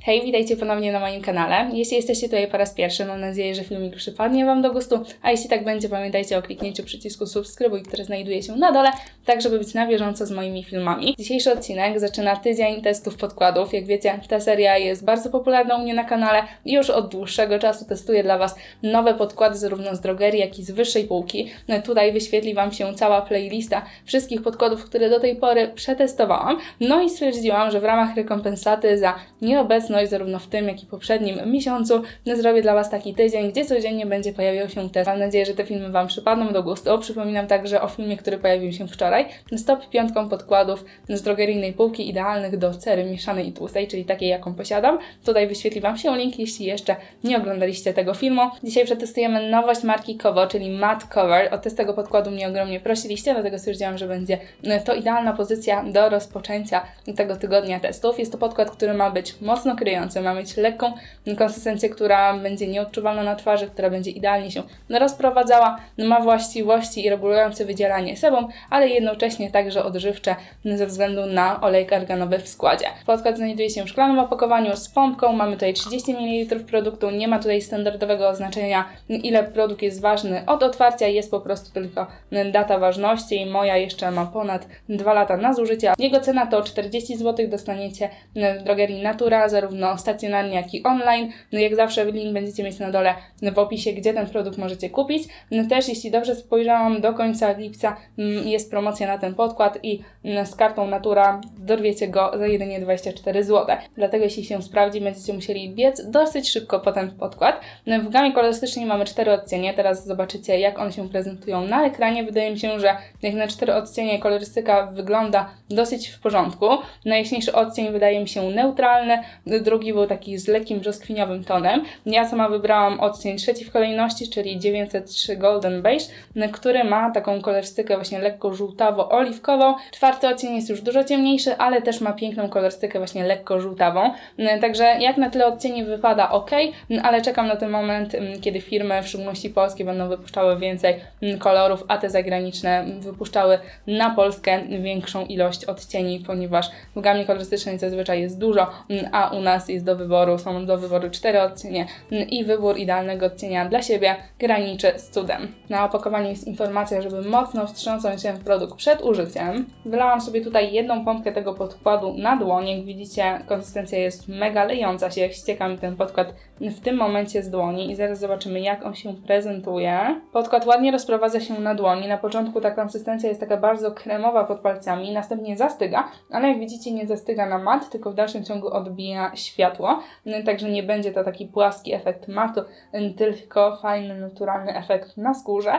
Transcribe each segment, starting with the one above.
Hej, witajcie ponownie na moim kanale. Jeśli jesteście tutaj po raz pierwszy, mam nadzieję, że filmik przypadnie Wam do gustu, a jeśli tak będzie, pamiętajcie o kliknięciu przycisku subskrybuj, który znajduje się na dole, tak żeby być na bieżąco z moimi filmami. Dzisiejszy odcinek zaczyna tydzień testów podkładów. Jak wiecie, ta seria jest bardzo popularna u mnie na kanale i już od dłuższego czasu testuję dla Was nowe podkłady zarówno z drogerii, jak i z wyższej półki. No, tutaj wyświetli Wam się cała playlista wszystkich podkładów, które do tej pory przetestowałam. No i stwierdziłam, że w ramach rekompensaty za nieobecność zarówno w tym, jak i poprzednim miesiącu zrobię dla Was taki tydzień, gdzie codziennie będzie pojawiał się test. Mam nadzieję, że te filmy Wam przypadną do gustu. Przypominam także o filmie, który pojawił się wczoraj. Stop piątką podkładów z drogeryjnej półki idealnych do cery mieszanej i tłustej, czyli takiej, jaką posiadam. Tutaj wyświetli Wam się link, jeśli jeszcze nie oglądaliście tego filmu. Dzisiaj przetestujemy nowość marki Kowo, czyli Matte Cover. O test tego podkładu mnie ogromnie prosiliście, dlatego stwierdziłam, że będzie to idealna pozycja do rozpoczęcia tego tygodnia testów. Jest to podkład, który ma być mocno kryjący, ma mieć lekką konsystencję, która będzie nieodczuwalna na twarzy, która będzie idealnie się rozprowadzała, ma właściwości regulujące wydzielanie sebum, ale jednocześnie także odżywcze ze względu na olej arganowy w składzie. Podkład znajduje się w szklanym opakowaniu z pompką, mamy tutaj 30 ml produktu, nie ma tutaj standardowego oznaczenia, ile produkt jest ważny od otwarcia, jest po prostu tylko data ważności. Moja jeszcze ma ponad 2 lata na zużycie. Jego cena to 40 zł, dostaniecie w drogerii Natura, zarówno stacjonarnie, jak i online. No jak zawsze link będziecie mieć na dole w opisie, gdzie ten produkt możecie kupić. No też, jeśli dobrze spojrzałam, do końca lipca mm, jest promocja na ten podkład i mm, z kartą Natura dorwiecie go za jedynie 24 zł. Dlatego jeśli się sprawdzi, będziecie musieli biec dosyć szybko po ten podkład. No, w gamie kolorystycznej mamy cztery odcienie. Teraz zobaczycie, jak one się prezentują na ekranie. Wydaje mi się, że jak na cztery odcienie kolorystyka wygląda dosyć w porządku. Najjaśniejszy odcień wydaje mi się neutralny, drugi był taki z lekkim brzoskwiniowym tonem. Ja sama wybrałam odcień trzeci w kolejności, czyli 903 Golden Beige, który ma taką kolorystykę właśnie lekko żółtawo-oliwkową. Czwarty odcień jest już dużo ciemniejszy, ale też ma piękną kolorystykę właśnie lekko żółtawą. Także jak na tyle odcieni wypada ok, ale czekam na ten moment, kiedy firmy, w szczególności polskie, będą wypuszczały więcej kolorów, a te zagraniczne wypuszczały na Polskę większą ilość odcieni, ponieważ w gamie kolorystycznej zazwyczaj jest dużo, a u nas jest do wyboru, są do wyboru cztery odcienie i wybór idealnego odcienia dla siebie graniczy z cudem. Na opakowaniu jest informacja, żeby mocno wstrząsnąć się w produkt przed użyciem. Wylałam sobie tutaj jedną pompkę tego podkładu na dłoń. Jak widzicie, konsystencja jest mega lejąca się, ścieka mi ten podkład w tym momencie z dłoni i zaraz zobaczymy, jak on się prezentuje. Podkład ładnie rozprowadza się na dłoni. Na początku ta konsystencja jest taka bardzo kremowa pod palcami, następnie zastyga, ale jak widzicie, nie zastyga na mat, tylko w dalszym ciągu odbija światło. Także nie będzie to taki płaski efekt matu, tylko fajny, naturalny efekt na skórze.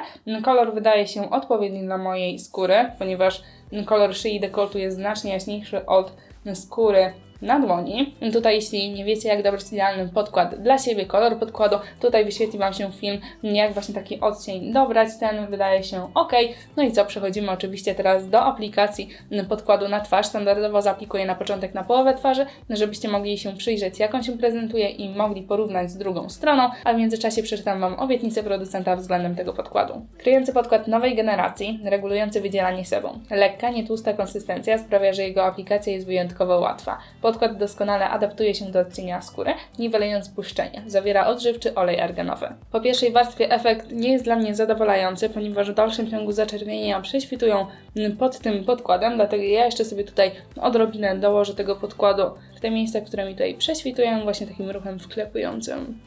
Kolor wydaje się odpowiedni dla mojej skóry, ponieważ kolor szyi dekoltu jest znacznie jaśniejszy od skóry na dłoni. Tutaj jeśli nie wiecie jak dobrać idealny podkład dla siebie, kolor podkładu, tutaj wyświetli Wam się film, jak właśnie taki odcień dobrać, ten wydaje się ok. No i co, przechodzimy oczywiście teraz do aplikacji podkładu na twarz. Standardowo zaaplikuję na początek na połowę twarzy, żebyście mogli się przyjrzeć jak on się prezentuje i mogli porównać z drugą stroną, a w międzyczasie przeczytam Wam obietnicę producenta względem tego podkładu. Kryjący podkład nowej generacji, regulujący wydzielanie sebum. Lekka, nietłusta konsystencja sprawia, że jego aplikacja jest wyjątkowo łatwa. Podkład doskonale adaptuje się do odcienia skóry, niwelując błyszczenie. Zawiera odżywczy olej arganowy. Po pierwszej warstwie efekt nie jest dla mnie zadowalający, ponieważ w dalszym ciągu zaczerwienienia prześwitują pod tym podkładem, dlatego ja jeszcze sobie tutaj odrobinę dołożę tego podkładu w te miejsca, które mi tutaj prześwitują, właśnie takim ruchem wklepującym.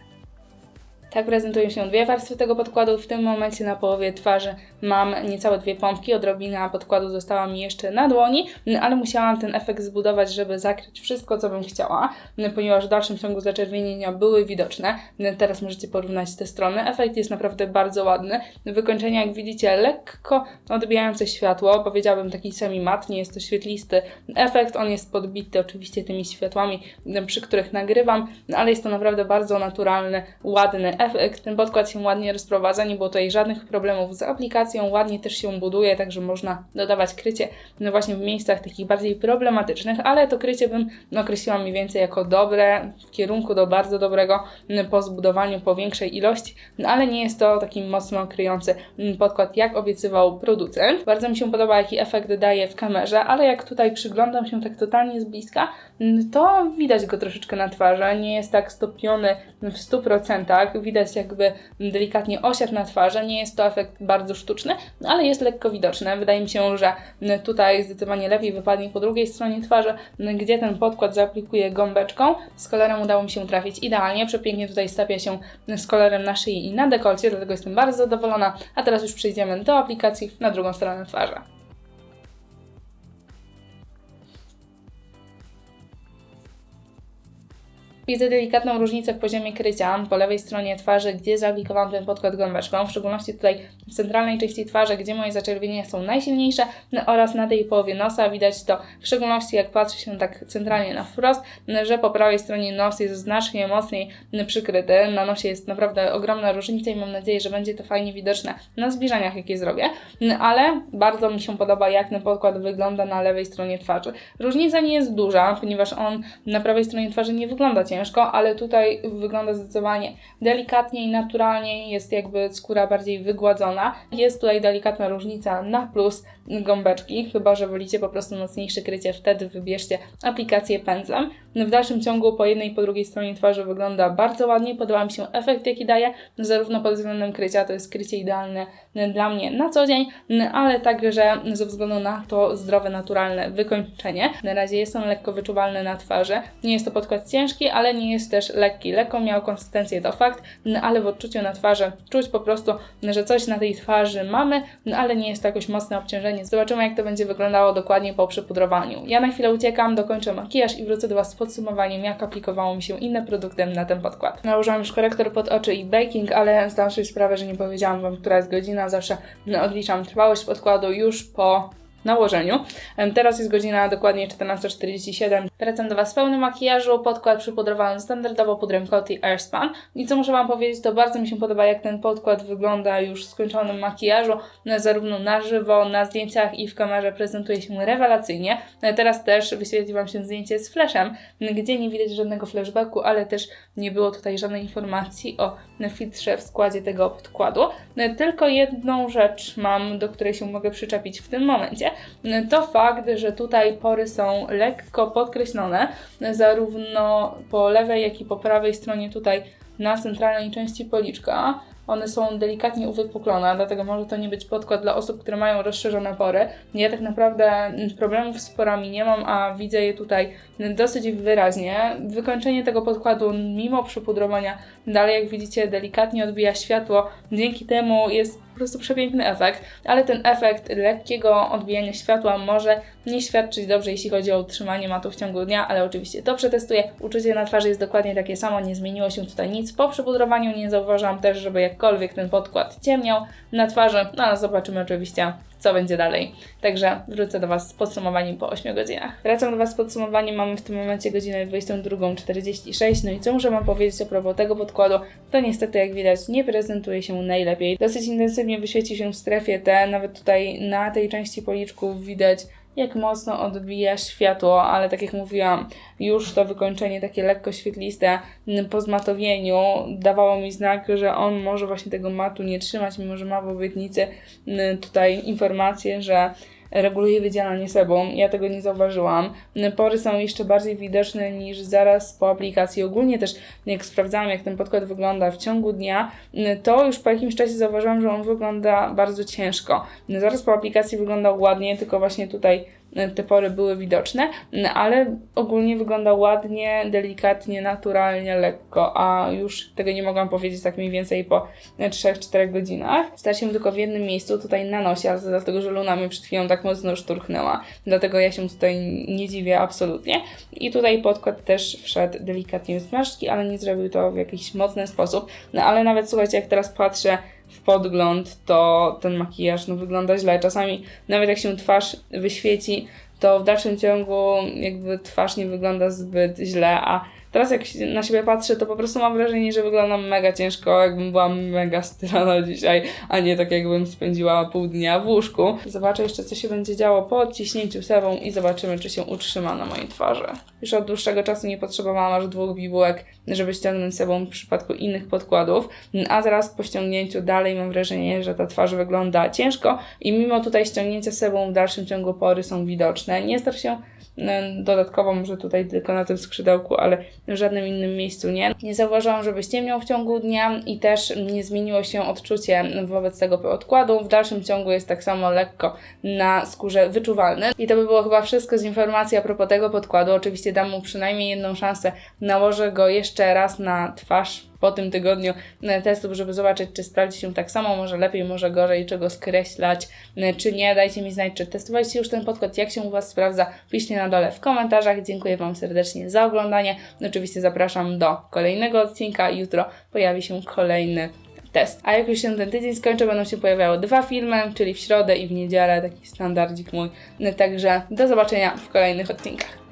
Tak prezentują się dwie warstwy tego podkładu. W tym momencie na połowie twarzy mam niecałe dwie pompki. Odrobina podkładu została mi jeszcze na dłoni, ale musiałam ten efekt zbudować, żeby zakryć wszystko, co bym chciała, ponieważ w dalszym ciągu zaczerwienienia były widoczne. Teraz możecie porównać te strony. Efekt jest naprawdę bardzo ładny. Wykończenia, jak widzicie, lekko odbijające światło. Powiedziałabym taki semi-mat, nie jest to świetlisty efekt. On jest podbity oczywiście tymi światłami, przy których nagrywam, ale jest to naprawdę bardzo naturalny, ładny efekt ten podkład się ładnie rozprowadza, nie było tutaj żadnych problemów z aplikacją, ładnie też się buduje, także można dodawać krycie no właśnie w miejscach takich bardziej problematycznych, ale to krycie bym określiła mniej więcej jako dobre, w kierunku do bardzo dobrego po zbudowaniu, po większej ilości, no ale nie jest to taki mocno kryjący podkład, jak obiecywał producent. Bardzo mi się podoba, jaki efekt daje w kamerze, ale jak tutaj przyglądam się tak totalnie z bliska, to widać go troszeczkę na twarzy, nie jest tak stopiony w 100%, widać jakby delikatnie osiad na twarzy, nie jest to efekt bardzo sztuczny, ale jest lekko widoczny. Wydaje mi się, że tutaj zdecydowanie lepiej wypadnie po drugiej stronie twarzy, gdzie ten podkład zaaplikuję gąbeczką. Z kolorem udało mi się trafić idealnie, przepięknie tutaj stapia się z kolorem na szyi i na dekolcie, dlatego jestem bardzo zadowolona. A teraz już przejdziemy do aplikacji na drugą stronę twarzy. Widzę delikatną różnicę w poziomie krycia po lewej stronie twarzy, gdzie zaaplikowałam ten podkład gąbeczką, w szczególności tutaj w centralnej części twarzy, gdzie moje zaczerwienienia są najsilniejsze no, oraz na tej połowie nosa. Widać to w szczególności jak patrzy się tak centralnie na wprost, że po prawej stronie nos jest znacznie mocniej przykryty. Na nosie jest naprawdę ogromna różnica i mam nadzieję, że będzie to fajnie widoczne na zbliżeniach, jakie zrobię. Ale bardzo mi się podoba, jak ten podkład wygląda na lewej stronie twarzy. Różnica nie jest duża, ponieważ on na prawej stronie twarzy nie wygląda ciężko ciężko, ale tutaj wygląda zdecydowanie delikatnie i naturalnie, jest jakby skóra bardziej wygładzona. Jest tutaj delikatna różnica na plus gąbeczki, chyba że wolicie po prostu mocniejsze krycie, wtedy wybierzcie aplikację pędzlem. W dalszym ciągu po jednej i po drugiej stronie twarzy wygląda bardzo ładnie, podoba mi się efekt jaki daje, zarówno pod względem krycia, to jest krycie idealne dla mnie na co dzień, ale także ze względu na to zdrowe, naturalne wykończenie. Na razie jest on lekko wyczuwalny na twarzy, nie jest to podkład ciężki, ale nie jest też lekki. Lekko miał konsystencję, to fakt, ale w odczuciu na twarzy czuć po prostu, że coś na tej twarzy mamy, ale nie jest to jakoś mocne obciążenie. Zobaczymy, jak to będzie wyglądało dokładnie po przypudrowaniu. Ja na chwilę uciekam, dokończę makijaż i wrócę do Was z podsumowaniem, jak aplikowało mi się inne produkty na ten podkład. Nałożyłam już korektor pod oczy i baking, ale zdałam sobie sprawę, że nie powiedziałam Wam, która jest godzina. Zawsze odliczam trwałość podkładu już po nałożeniu. Teraz jest godzina dokładnie 14.47. Wracam do Was w pełnym makijażu. Podkład przypudrowałam standardowo pudrem Coty Airspan. I co muszę Wam powiedzieć, to bardzo mi się podoba, jak ten podkład wygląda już w skończonym makijażu. Zarówno na żywo, na zdjęciach i w kamerze prezentuje się rewelacyjnie. Teraz też wyświetli Wam się zdjęcie z flashem, gdzie nie widać żadnego flashbacku, ale też nie było tutaj żadnej informacji o filtrze w składzie tego podkładu. Tylko jedną rzecz mam, do której się mogę przyczepić w tym momencie to fakt, że tutaj pory są lekko podkreślone, zarówno po lewej, jak i po prawej stronie tutaj na centralnej części policzka. One są delikatnie uwypuklone, dlatego może to nie być podkład dla osób, które mają rozszerzone pory. Ja tak naprawdę problemów z porami nie mam, a widzę je tutaj dosyć wyraźnie. Wykończenie tego podkładu mimo przypudrowania dalej, jak widzicie, delikatnie odbija światło. Dzięki temu jest po prostu przepiękny efekt, ale ten efekt lekkiego odbijania światła może nie świadczyć dobrze, jeśli chodzi o utrzymanie matu w ciągu dnia, ale oczywiście to przetestuję. Uczucie na twarzy jest dokładnie takie samo, nie zmieniło się tutaj nic. Po przepudrowaniu nie zauważyłam też, żeby jakkolwiek ten podkład ciemniał na twarzy, no ale zobaczymy oczywiście co będzie dalej. Także wrócę do Was z podsumowaniem po 8 godzinach. Wracam do Was z podsumowaniem, mamy w tym momencie godzinę 22.46, no i co muszę Wam powiedzieć a propos tego podkładu, to niestety jak widać nie prezentuje się najlepiej. Dosyć intensywnie wyświeci się w strefie T, nawet tutaj na tej części policzków widać jak mocno odbija światło, ale tak jak mówiłam, już to wykończenie takie lekko świetliste po zmatowieniu dawało mi znak, że on może właśnie tego matu nie trzymać, mimo że ma w obietnicy tutaj informację, że reguluje wydzielanie sebum. Ja tego nie zauważyłam. Pory są jeszcze bardziej widoczne niż zaraz po aplikacji. Ogólnie też jak sprawdzałam, jak ten podkład wygląda w ciągu dnia, to już po jakimś czasie zauważyłam, że on wygląda bardzo ciężko. Zaraz po aplikacji wyglądał ładnie, tylko właśnie tutaj te pory były widoczne, ale ogólnie wygląda ładnie, delikatnie, naturalnie, lekko, a już tego nie mogłam powiedzieć tak mniej więcej po 3-4 godzinach. Starczy się tylko w jednym miejscu, tutaj na nosie, ale dlatego, że Luna mnie przed chwilą tak mocno szturchnęła, dlatego ja się tutaj nie dziwię absolutnie. I tutaj podkład też wszedł delikatnie w ale nie zrobił to w jakiś mocny sposób, no ale nawet słuchajcie, jak teraz patrzę w podgląd, to ten makijaż no, wygląda źle. Czasami nawet jak się twarz wyświeci, to w dalszym ciągu jakby twarz nie wygląda zbyt źle, a Teraz jak na siebie patrzę, to po prostu mam wrażenie, że wyglądam mega ciężko, jakbym była mega styrana dzisiaj, a nie tak jakbym spędziła pół dnia w łóżku. Zobaczę jeszcze, co się będzie działo po odciśnięciu sewą i zobaczymy, czy się utrzyma na mojej twarzy. Już od dłuższego czasu nie potrzebowałam aż dwóch bibułek, żeby ściągnąć sebą w przypadku innych podkładów, a zaraz po ściągnięciu dalej mam wrażenie, że ta twarz wygląda ciężko i mimo tutaj ściągnięcia sebą w dalszym ciągu pory są widoczne. Nie starczy się dodatkowo może tutaj tylko na tym skrzydełku, ale w żadnym innym miejscu nie. Nie zauważyłam, żeby ściemniał w ciągu dnia i też nie zmieniło się odczucie wobec tego podkładu. W dalszym ciągu jest tak samo lekko na skórze wyczuwalny. I to by było chyba wszystko z informacji a propos tego podkładu. Oczywiście dam mu przynajmniej jedną szansę. Nałożę go jeszcze raz na twarz po tym tygodniu e, testów, żeby zobaczyć, czy sprawdzi się tak samo, może lepiej, może gorzej, czy go skreślać, e, czy nie. Dajcie mi znać, czy testowaliście już ten podkład, jak się u Was sprawdza. Piszcie na dole w komentarzach. Dziękuję Wam serdecznie za oglądanie. Oczywiście zapraszam do kolejnego odcinka. Jutro pojawi się kolejny test. A jak już się ten tydzień skończy, będą się pojawiały dwa filmy, czyli w środę i w niedzielę, taki standardzik mój. Także do zobaczenia w kolejnych odcinkach.